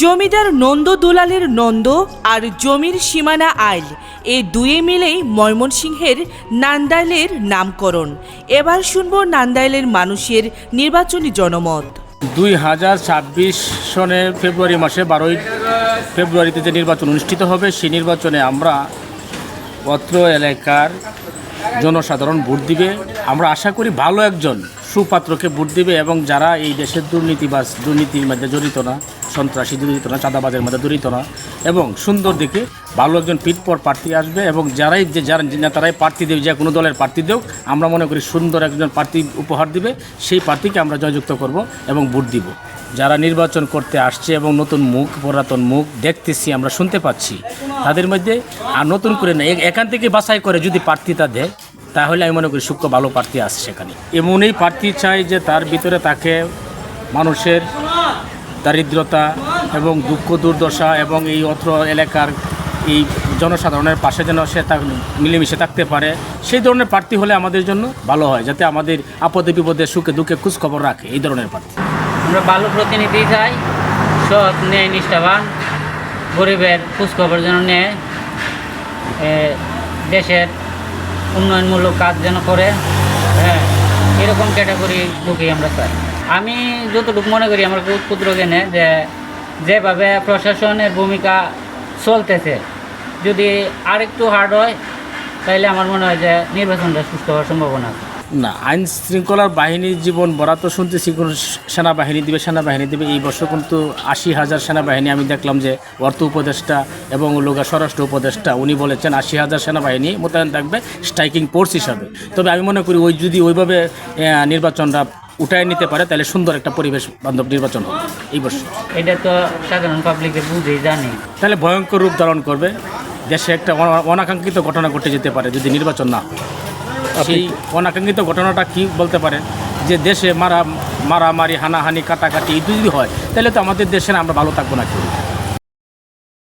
জমিদার নন্দ দুলালের নন্দ আর জমির সীমানা আইল এই দুয়ে মিলেই ময়মনসিংহের নান্দাইলের নামকরণ। এবার শুনব নান্দাইলের মানুষের নির্বাচনী জনমত। দুই হাজার ছাব্বিশ সনের ফেব্রুয়ারি মাসে বারোই ফেব্রুয়ারিতে যে নির্বাচন অনুষ্ঠিত হবে, সেই নির্বাচনে আমরা অত্র এলাকার জনসাধারণ ভোট দিবে। আমরা আশা করি ভালো একজন সুপাত্রকে ভোট দিবে এবং যারা এই দেশের দুর্নীতিবাজ, দুর্নীতির মধ্যে জড়িত না, সন্ত্রাসী জড়িত না চাঁদাবাজের মধ্যে জড়িত না এবং সুন্দর দিকে ভালো একজন পিটপর প্রার্থী আসবে এবং যারাই যে যারা নেতারাই প্রার্থী দেবে, যে কোনো দলের প্রার্থী দেও আমরা মনে করি সুন্দর একজন প্রার্থী উপহার দিবে, সেই প্রার্থীকে আমরা জয়যুক্ত করব এবং ভোট দিব। যারা নির্বাচন করতে আসছে এবং নতুন মুখ, পুরাতন মুখ দেখতেছি, আমরা শুনতে পাচ্ছি। তাদের মধ্যে আর নতুন করে না এখান থেকে বাছাই করে যদি প্রার্থীতা দেয় তাহলে আমি মনে করি সূক্ষ্ম ভালো প্রার্থী আসছে সেখানে। এমনই প্রার্থী চাই যে তার ভিতরে তাকে মানুষের দারিদ্রতা এবং দুঃখ দুর্দশা এবং এই অত্র এলাকার এই জনসাধারণের পাশে যেন সে তা মিলেমিশে থাকতে পারে, সেই ধরনের প্রার্থী হলে আমাদের জন্য ভালো হয়, যাতে আমাদের আপদে বিপদে সুখে দুঃখে খোঁজ খবর রাখে, এই ধরনের প্রার্থী। আমরা ভালো প্রতিনিধি চাই, সৎ, ন্যায়, নিষ্ঠাবান, গরিবের খোঁজখবর যেন নেয় দেশের উন্নয়নমূলক কাজ যেন করে হ্যাঁ এরকম ক্যাটাগরি লোকই আমরা চাই আমি যতটুকু মনে করি, আমার ক্ষুদ্র জ্ঞানে যে যেভাবে প্রশাসনের ভূমিকা চলতেছে, যদি আরেকটু হার্ড হয় তাহলে আমার মনে হয় যে নির্বাচনটা সুস্থ হওয়ার সম্ভাবনা আছে। না আইন শৃঙ্খলার বাহিনীর জীবন বরাত শুনতেছি কোনো সেনাবাহিনী দিবে সেনাবাহিনী দিবে। এই বছর কিন্তু আশি হাজার সেনাবাহিনী আমি দেখলাম যে অর্থ উপদেষ্টা এবং লোকা স্বরাষ্ট্র উপদেষ্টা উনি বলেছেন আশি হাজার সেনাবাহিনী মোতায়েন থাকবে স্ট্রাইকিং ফোর্স হিসাবে। তবে আমি মনে করি ওই যদি ওইভাবে নির্বাচনটা উঠায় নিতে পারে তাহলে সুন্দর একটা পরিবেশ বান্ধব নির্বাচন হবে এই বছর। এটা তো সাধারণ পাবলিকের বুঝেই জানি। তাহলে ভয়ঙ্কর রূপ ধারণ করবে দেশে একটা অনাকাঙ্ক্ষিত ঘটনা ঘটে যেতে পারে যদি নির্বাচন না হয়। সেই অনাকাঙ্ক্ষিত ঘটনাটা কি বলতে পারেন? যে দেশে মারা মারামারি, হানাহানি, কাটাকাটি এই যদি হয়, তাহলে তো আমাদের দেশে আমরা ভালো থাকব না কেউ।